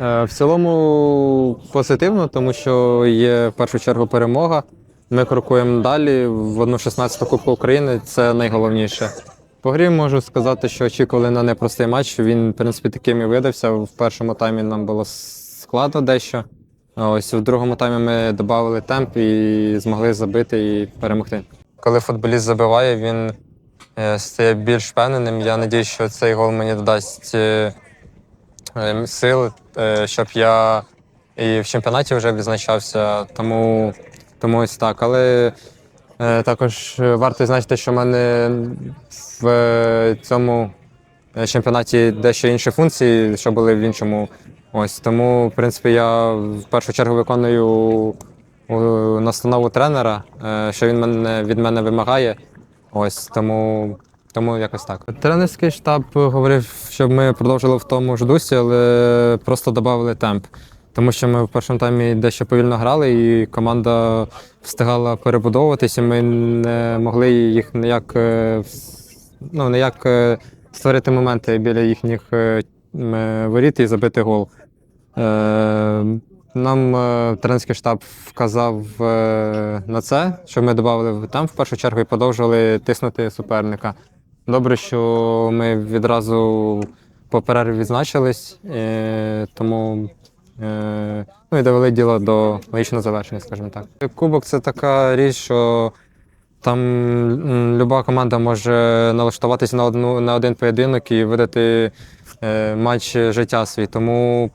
Е, В цілому позитивно, тому що є в першу чергу перемога. Ми крокуємо далі в 1-16 Кубку України. Це найголовніше. По грі можу сказати, що очікували на непростий матч. Він, в принципі, таким і видався. В першому таймі нам було складно дещо. Ось в другому таймі ми додали темп і змогли забити і перемогти. Коли футболіст забиває, він е, стає більш впевненим. Я сподіваюся, що цей гол мені додасть е, сил, е, щоб я і в чемпіонаті вже відзначався. Тому, тому ось так. Але е, також варто значити, що в мене в е, цьому е, чемпіонаті дещо інші функції, що були в іншому. Ось тому, в принципі, я в першу чергу виконую е, настанову тренера, е, що він мене від мене вимагає. Ось тому, тому якось так. Тренерський штаб говорив, щоб ми продовжили в тому ж дусі, але просто додали темп. Тому що ми в першому таймі дещо повільно грали, і команда встигала перебудовуватися. Ми не могли їх ніяк, е, ну, ніяк е, створити моменти біля їхніх е, воріт і забити гол. Нам тренерський штаб вказав на це, що ми додали там в першу чергу і продовжували тиснути суперника. Добре, що ми відразу по перерві відзначились, е, тому е, ну і довели діло до логічного завершення, скажімо так. Кубок це така річ, що там люба команда може налаштуватися на одну на один поєдинок і видати е, матч життя свій. Тому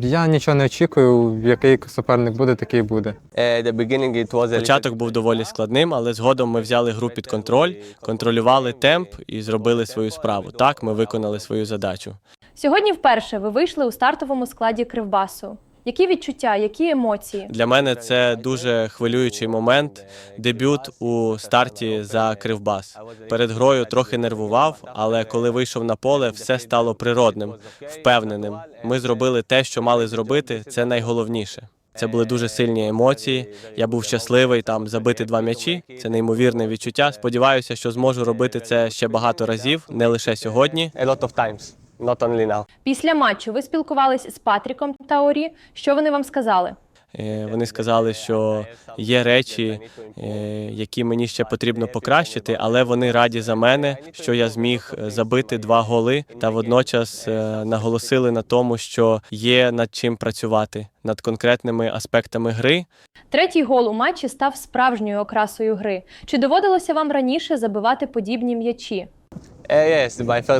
я нічого не очікую. Який суперник буде, такий буде. A Початок був доволі складним, але згодом ми взяли гру під контроль, контролювали темп і зробили свою справу. Так, ми виконали свою задачу. Сьогодні вперше ви вийшли у стартовому складі Кривбасу. Які відчуття, які емоції? Для мене це дуже хвилюючий момент. Дебют у старті за Кривбас. Перед грою трохи нервував, але коли вийшов на поле, все стало природним, впевненим. Ми зробили те, що мали зробити. Це найголовніше. Це були дуже сильні емоції. Я був щасливий там забити два м'ячі. Це неймовірне відчуття. Сподіваюся, що зможу робити це ще багато разів, не лише сьогодні. a lot of times, not only now. Після матчу ви спілкувались з Патріком та Орі. Що вони вам сказали? Е, Вони сказали, що є речі, е, які мені ще потрібно покращити, але вони раді за мене, що я зміг е, забити два голи, та водночас наголосили на тому, що є над чим працювати над конкретними аспектами гри. Третій гол у матчі став справжньою окрасою гри. Чи доводилося вам раніше забивати подібні м'ячі?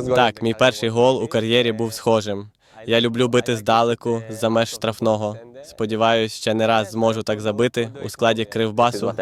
Goal. Так, мій перший гол у кар'єрі був схожим. Я люблю бити здалеку за меж штрафного. Сподіваюсь, ще не раз зможу так забити у складі кривбасу.